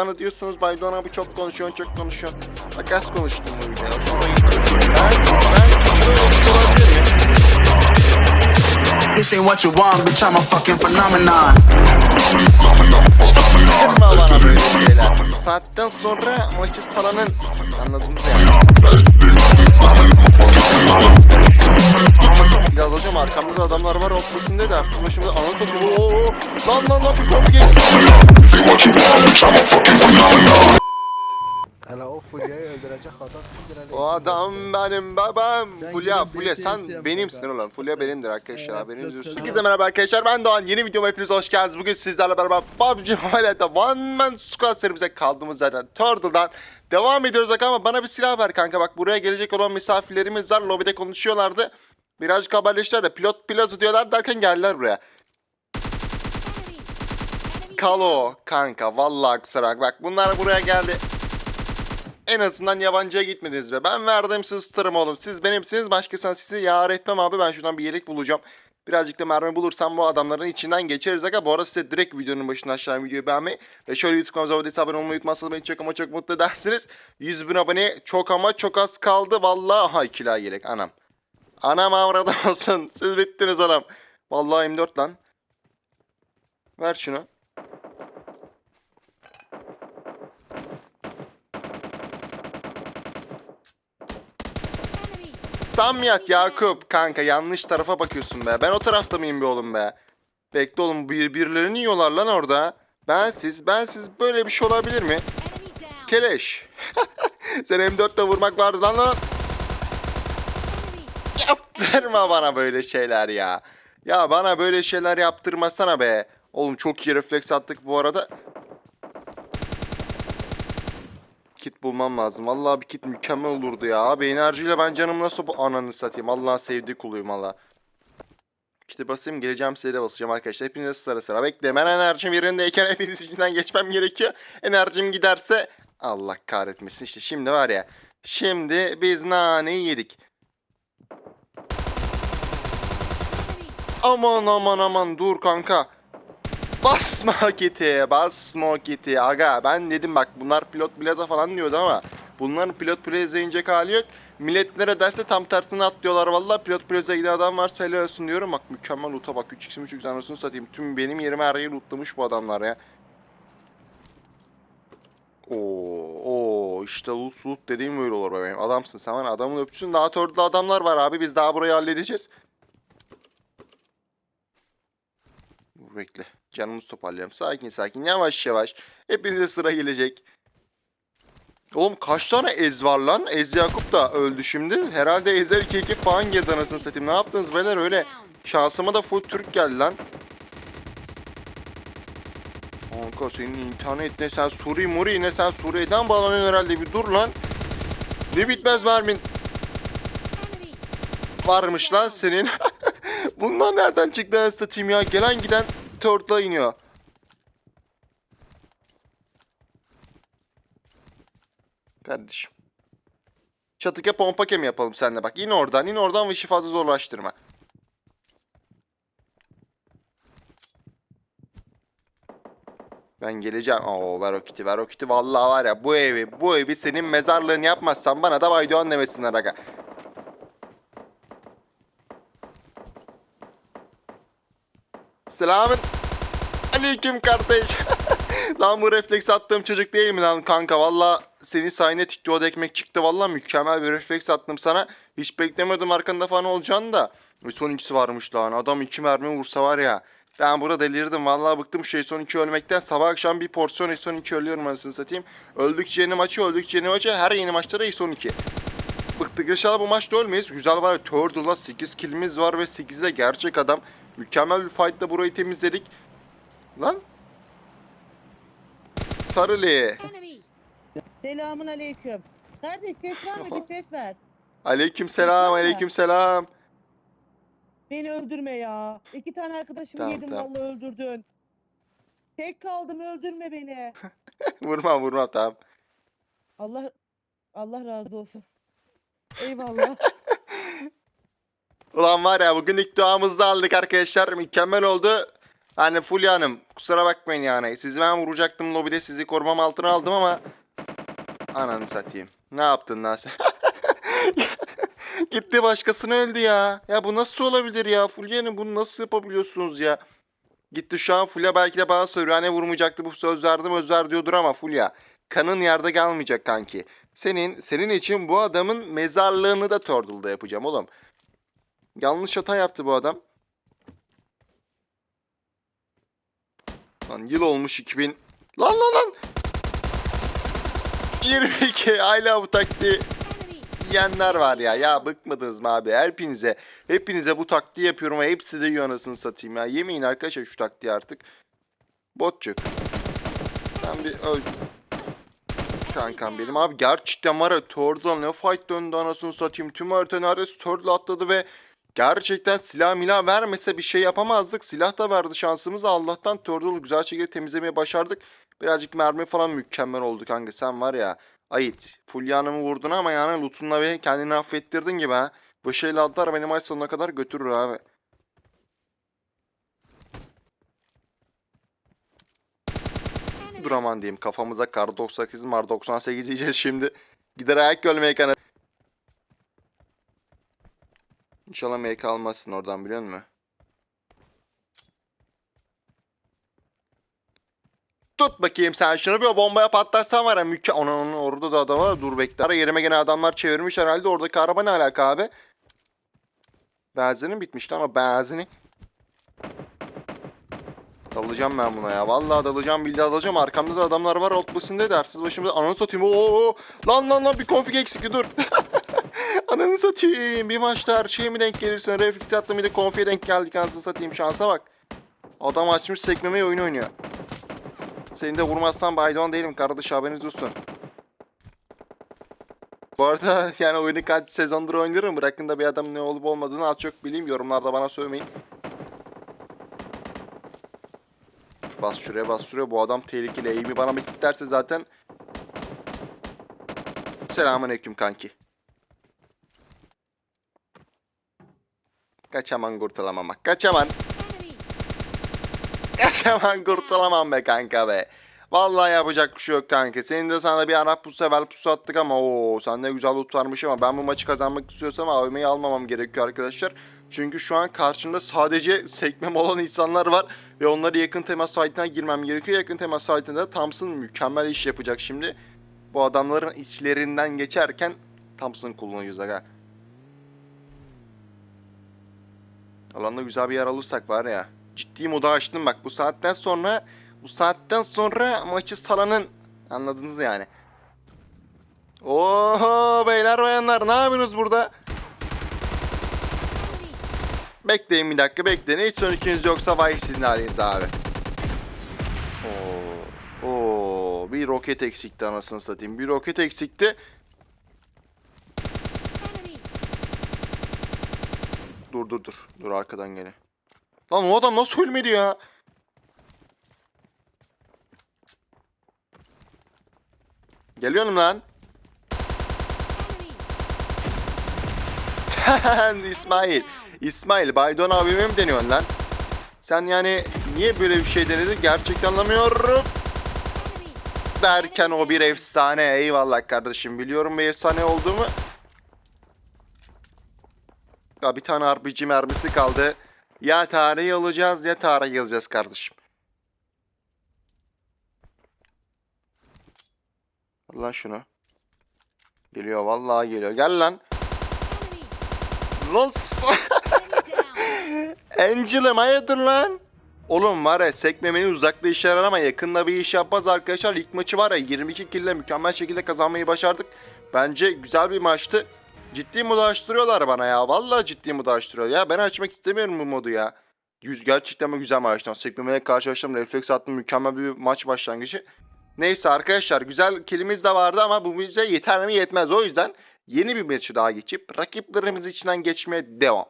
bana diyorsunuz Bay Doğan abi çok konuşuyorsun çok konuşuyorsun. Bak az konuştum bu videoda. This ain't what you want, bitch. I'm a fucking phenomenon. Yapma bana böyle şeyler. Saatten sonra maçı salanın. Anladınız ya. Biraz hocam arkamda da adamlar var ortasında da aklım başımda anı satıyor. Oo, lan lan lan bir kapı geçti. Hele o Fulya'yı öldürecek adam kimdir hele? O adam benim babam. Ben Fulya, gidip Fulya BTS sen yapacağım benimsin ben. ulan. Fulya benimdir arkadaşlar Evet, haberiniz olsun. evet. Herkese merhaba arkadaşlar ben Doğan. Yeni videoma hepiniz hoş geldiniz. Bugün sizlerle beraber PUBG Mobile'de One Man Squad serimize kaldığımız yerden Turtle'dan devam ediyoruz ama bana bir silah ver kanka. Bak buraya gelecek olan misafirlerimiz var. Lobide konuşuyorlardı. Birazcık haberleştiler de pilot pilot diyorlar derken geldiler buraya. Kalo kanka vallahi kusura bak. Bunlar buraya geldi. En azından yabancıya gitmediniz be. Ben verdim siz starım oğlum. Siz benimsiniz. Başkasına sizi yar etmem abi. Ben şuradan bir yelek bulacağım. Birazcık da mermi bulursam bu adamların içinden geçeriz. Aga bu arada size direkt videonun başına aşağı videoyu beğenmeyi ve şöyle YouTube kanalımıza abone olmayı unutmazsanız beni çok ama çok mutlu edersiniz. 100 bin abone çok ama çok az kaldı. Vallahi aha ikila yelek anam. Anam avradım olsun. Siz bittiniz oğlum. Vallahi M4 lan. Ver şunu. Samyat Yakup kanka yanlış tarafa bakıyorsun be. Ben o tarafta mıyım be oğlum be? Bekle oğlum birbirlerini yiyorlar lan orada. Ben siz, ben siz böyle bir şey olabilir mi? Keleş. Sen M4'le vurmak vardı lan lan. Yaptırma bana böyle şeyler ya. Ya bana böyle şeyler yaptırmasana be. Oğlum çok iyi refleks attık bu arada. Kit bulmam lazım. Vallahi bir kit mükemmel olurdu ya. Abi enerjiyle ben canımı nasıl bu ananı satayım. Allah'ın sevdiği kuluyum valla. Kiti basayım geleceğim size basacağım arkadaşlar. Hepinize sıra sıra bekleyin. Ben enerjim yerindeyken hepiniz içinden geçmem gerekiyor. Enerjim giderse Allah kahretmesin. İşte şimdi var ya. Şimdi biz naneyi yedik. Aman aman aman dur kanka. Basma kiti, basma kiti. Aga ben dedim bak bunlar pilot plaza falan diyordu ama bunların pilot plaza inecek hali yok. Millet nere derse tam tersine atlıyorlar valla. Pilot plaza giden adam varsa helal olsun diyorum. Bak mükemmel loot'a bak. 3x 3x anasını satayım. Tüm benim yerime her yeri lootlamış bu adamlar ya. Oo, oo işte loot loot dediğim böyle olur bebeğim. Adamsın sen bana adamın öpüsün. Daha törde adamlar var abi. Biz daha burayı halledeceğiz. Dur bekle. Canımızı toparlayalım. Sakin sakin. Yavaş yavaş. Hepinize sıra gelecek. Oğlum kaç tane Ez var lan? Ez Yakup da öldü şimdi. Herhalde Ezer 2-2 falan girdi anasını satayım. Ne yaptınız beyler öyle? Şansıma da full Türk geldi lan. Kanka senin internet ne sen Suri Muri ne sen Suriye'den bağlanıyorsun herhalde bir dur lan. Ne bitmez mermin varmış lan senin. Bunlar nereden çıktı satayım ya? Gelen giden Turtle'a iniyor. Kardeşim. Çatıka pompa kem yapalım seninle bak. İn oradan, in oradan ve işi fazla zorlaştırma. Ben geleceğim. Oo ver o kiti, ver o kiti. Vallahi var ya bu evi, bu evi senin mezarlığını yapmazsan bana da Vaydoğan demesinler aga. Selamın aleyküm kardeş. lan bu refleks attığım çocuk değil mi lan kanka? Valla senin sayene TikTok'da ekmek çıktı. Valla mükemmel bir refleks attım sana. Hiç beklemedim arkanda falan olacağını da. Ve son ikisi varmış lan. Adam iki mermi vursa var ya. Ben burada delirdim. Vallahi bıktım şu son 2 ölmekten. Sabah akşam bir porsiyon son 2 ölüyorum anasını satayım. Öldükçe yeni maçı, öldükçe yeni maçı. Her yeni maçta da son 2. Bıktık inşallah bu maçta ölmeyiz. Güzel var. Turtle'la 8 killimiz var ve 8 de gerçek adam. Mükemmel bir fight'la burayı temizledik. Lan. Sarılı. Selamun aleyküm. Kardeş ses var mı? Bir ses ver. Aleyküm selam, aleyküm selam. Beni öldürme ya. İki tane arkadaşımı Tamam, yedim tamam. vallahi öldürdün. Tek kaldım öldürme beni. vurma vurma tamam. Allah Allah razı olsun. Eyvallah. Ulan var ya bugün ilk duamızı aldık arkadaşlar. Mükemmel oldu. Hani Fulya Hanım kusura bakmayın yani. Sizi ben vuracaktım lobide sizi korumam altına aldım ama ananı satayım. Ne yaptın lan sen? Gitti başkasını öldü ya. Ya bu nasıl olabilir ya? Fulya Hanım bunu nasıl yapabiliyorsunuz ya? Gitti şu an Fulya belki de bana soruyor. Hani vurmayacaktı bu söz verdim öz ver diyordur ama Fulya. Kanın yerde kalmayacak kanki. Senin senin için bu adamın mezarlığını da Turtle'da yapacağım oğlum. Yanlış hata yaptı bu adam. Lan yıl olmuş 2000. Lan lan lan. 22 hala bu taktiği yiyenler var ya. Ya bıkmadınız mı abi? Hepinize, hepinize bu taktiği yapıyorum ve hepsi de yiyor satayım ya. Yemeyin arkadaşlar şu taktiği artık. Botçuk. Sen bir öl. Kankam benim abi gerçekten var ya Turtle'a ne fight döndü anasını satayım. Tüm harita neredeyse Turtle atladı ve gerçekten silah milah vermese bir şey yapamazdık. Silah da verdi şansımız Allah'tan Turtle'u güzel şekilde temizlemeyi başardık. Birazcık mermi falan mükemmel oldu kanka sen var ya. Ait. Fulya Hanım'ı vurdun ama yani lootunla ve kendini affettirdin gibi ha. Bu şeyle adlar beni maç sonuna kadar götürür abi. Duraman diyeyim kafamıza kar 98 mar 98 yiyeceğiz şimdi. Gider ayak görmeye kanat. İnşallah MK almazsın oradan biliyor musun? Tut bakayım sen şunu bir bombaya patlatsan var ya müke... Onun, orada da adam var dur bekle. Ara yerime gene adamlar çevirmiş herhalde oradaki araba ne alaka abi? Benzinin bitmişti ama benzini. Dalacağım ben buna ya. Vallahi dalacağım billahi dalacağım. Arkamda da adamlar var alt basında dersiz başımda. Ananı satayım. Oo, lan lan lan bir konfig eksikti dur. Ananı satayım. Bir maçta her şeye mi denk gelirsin? Reflex attım bir konfiye denk geldik anasını satayım. Şansa bak. Adam açmış sekmemeyi oyun oynuyor. Seni de vurmazsan Baydon değilim kardeş haberiniz olsun. Bu arada yani oyunu kaç sezondur oynarım. Bırakın da bir adam ne olup olmadığını az çok bileyim. Yorumlarda bana söylemeyin. Bas şuraya bas şuraya. Bu adam tehlikeli. Eğimi bana bir kilitlerse zaten. Selamünaleyküm kanki. Kaçaman kurtulamam. Kaçaman. Kaçaman kurtulamam be kanka be. Vallahi yapacak bir şey yok kanka. Senin de sana bir Arap pusu evvel pusu attık ama o sen de güzel loot varmış ama ben bu maçı kazanmak istiyorsam AVM'yi almamam gerekiyor arkadaşlar. Çünkü şu an karşımda sadece sekmem olan insanlar var ve onları yakın temas site'ine girmem gerekiyor. Yakın temas site'inde de Thompson mükemmel iş yapacak şimdi. Bu adamların içlerinden geçerken Thompson kullanacağız aga. Alanda güzel bir yer alırsak var ya. Ciddi moda açtım bak bu saatten sonra bu saatten sonra maçı salanın anladınız yani. Oho beyler bayanlar ne yapıyorsunuz burada? Bekleyin bir dakika bekleyin. Hiç sonuçunuz yoksa vay sizin haliniz abi. Oo, oo, bir roket eksikti anasını satayım. Bir roket eksikti. Dur dur dur. Dur arkadan gene. Lan o adam nasıl ölmedi ya? Geliyorum lan. Sen İsmail. İsmail Baydon abime mi deniyorsun lan? Sen yani niye böyle bir şey denedin gerçekten anlamıyorum. Derken o bir efsane. Eyvallah kardeşim. Biliyorum bir efsane olduğumu. Ya bir tane RPG mermisi kaldı. Ya tarih alacağız ya tarih yazacağız kardeşim. Lan şunu. Geliyor vallahi geliyor. Gel lan. Lan Angel'ım hayırdır lan? Oğlum var ya sekmemenin uzakta işe yarar ama yakında bir iş yapmaz arkadaşlar. İlk maçı var ya 22 kill ile mükemmel şekilde kazanmayı başardık. Bence güzel bir maçtı. Ciddi modu açtırıyorlar bana ya. Vallahi ciddi modu açtırıyorlar. Ya ben açmak istemiyorum bu modu ya. Yüz gerçekten güzel maçtan. Sekmemeye karşılaştım. Refleks attım. Mükemmel bir maç başlangıcı. Neyse arkadaşlar güzel kilimiz de vardı ama bu bize yeter mi yetmez. O yüzden yeni bir maçı daha geçip rakiplerimiz içinden geçmeye devam.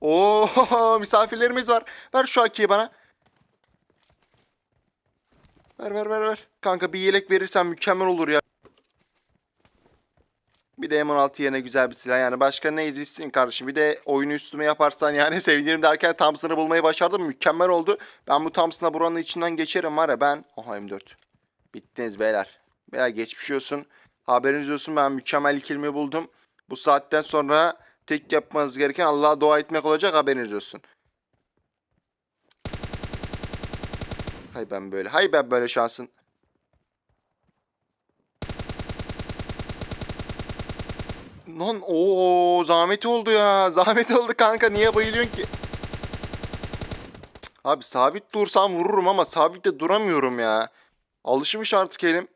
Oo misafirlerimiz var. Ver şu akiyi bana. Ver ver ver ver. Kanka bir yelek verirsen mükemmel olur ya. Bir de M16 yerine güzel bir silah. Yani başka ne izleyeyim kardeşim. Bir de oyunu üstüme yaparsan yani sevinirim derken Thompson'ı bulmayı başardım. Mükemmel oldu. Ben bu Thompson'a buranın içinden geçerim var ya ben. Oha M4. Bittiniz beyler. Beyler geçmiş olsun. Haberiniz olsun ben mükemmel ilkilimi buldum. Bu saatten sonra tek yapmanız gereken Allah'a dua etmek olacak haberiniz olsun. Hay ben böyle. Hay ben böyle şansın. Lan o zahmet oldu ya. Zahmet oldu kanka. Niye bayılıyorsun ki? Abi sabit dursam vururum ama sabit de duramıyorum ya. Alışmış artık elim.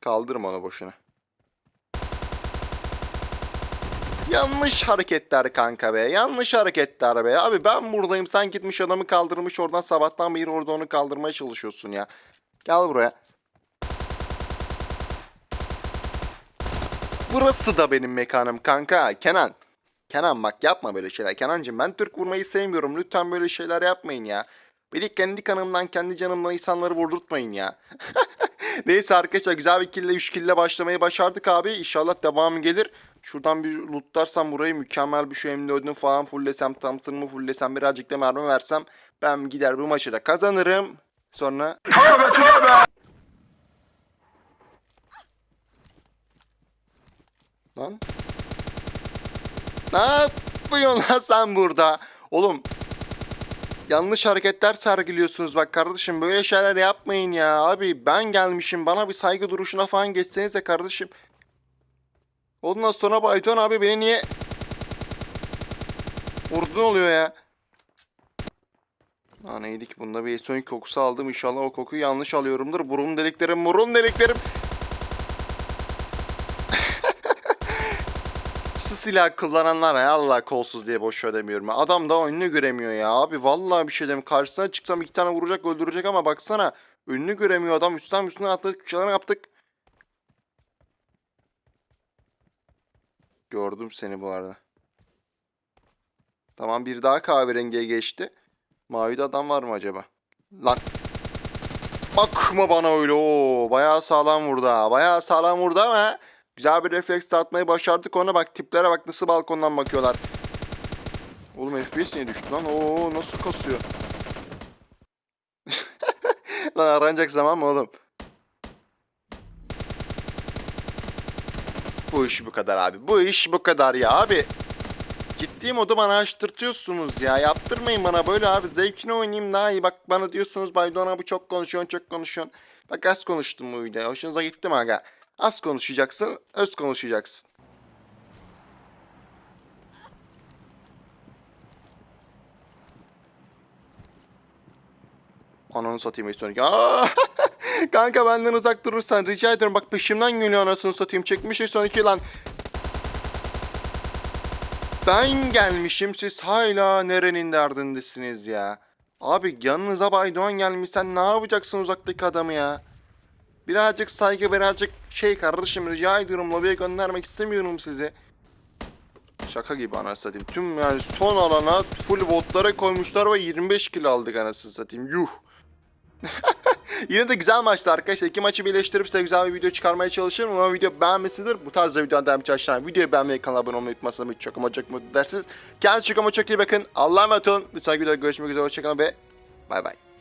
Kaldırma onu boşuna. Yanlış hareketler kanka be. Yanlış hareketler be. Abi ben buradayım. Sen gitmiş adamı kaldırmış oradan sabahtan beri orada onu kaldırmaya çalışıyorsun ya. Gel buraya. Burası da benim mekanım kanka. Kenan. Kenan bak yapma böyle şeyler. Kenancığım ben Türk vurmayı sevmiyorum. Lütfen böyle şeyler yapmayın ya. Beni kendi kanımdan, kendi canımdan insanları vurdurtmayın ya. Neyse arkadaşlar güzel bir kille 3 kille başlamayı başardık abi. İnşallah devamı gelir. Şuradan bir lootlarsam burayı mükemmel bir şu M4'ünü falan fulllesem, Thompson'ımı fulllesem birazcık da mermi versem ben gider bu maçı da kazanırım. Sonra... Lan. Ne yapıyorsun lan sen burada? Oğlum yanlış hareketler sergiliyorsunuz bak kardeşim böyle şeyler yapmayın ya abi ben gelmişim bana bir saygı duruşuna falan geçsenize kardeşim. Ondan sonra Bayton abi beni niye vurdun oluyor ya. Ha neydi ki bunda bir son kokusu aldım inşallah o kokuyu yanlış alıyorumdur. Burun deliklerim burun deliklerim. Silah kullananlar ya Allah kolsuz diye boş ver demiyorum. Adam da önünü göremiyor ya. Abi vallahi bir şey demiyorum. Karşısına çıksam iki tane vuracak öldürecek ama baksana. Önünü göremiyor adam. Üstten üstüne attık. Çalan yaptık. Gördüm seni bu arada. Tamam bir daha kahverengiye geçti. Mavide adam var mı acaba? Lan. Bakma bana öyle o. Bayağı sağlam vurdu ha. Bayağı sağlam vurdu ama güzel bir refleks atmayı başardık ona. Bak tiplere bak nasıl balkondan bakıyorlar. Oğlum FPS niye düştü lan? Oo nasıl kasıyor? lan aranacak zaman mı oğlum? Bu iş bu kadar abi. Bu iş bu kadar ya abi. Ciddi modu bana açtırtıyorsunuz ya. Yaptırmayın bana böyle abi. Zevkini oynayayım daha iyi. Bak bana diyorsunuz Baydon abi çok konuşuyorsun çok konuşuyorsun. Bak az konuştum bu videoda. Hoşunuza gitti mi aga? Az konuşacaksın, öz konuşacaksın. Ananı satayım. Aa! Kanka benden uzak durursan rica ediyorum. Bak peşimden geliyor anasını satayım. Çekmiş Estonik lan. Ben gelmişim siz hala nerenin derdindesiniz ya. Abi yanınıza Baydoğan gelmiş sen ne yapacaksın uzaktaki adamı ya. Birazcık saygı birazcık şey kardeşim rica ediyorum lobiye göndermek istemiyorum sizi. Şaka gibi anasını satayım. Tüm yani son alana full botlara koymuşlar ve 25 kilo aldık anasını satayım. Yuh. Yine de güzel maçtı arkadaşlar. İki maçı birleştirip size güzel bir video çıkarmaya çalışırım. Ama video beğenmişsinizdir. Bu tarzda videodan devam aşağıdan videoyu beğenmeyi, kanala abone olmayı unutmazsanız çok ama çok mutlu dersiniz. Kendinize çok ama çok iyi bakın. Allah'a emanet olun. Bir sonraki videoda görüşmek üzere. Hoşçakalın ve bay bay.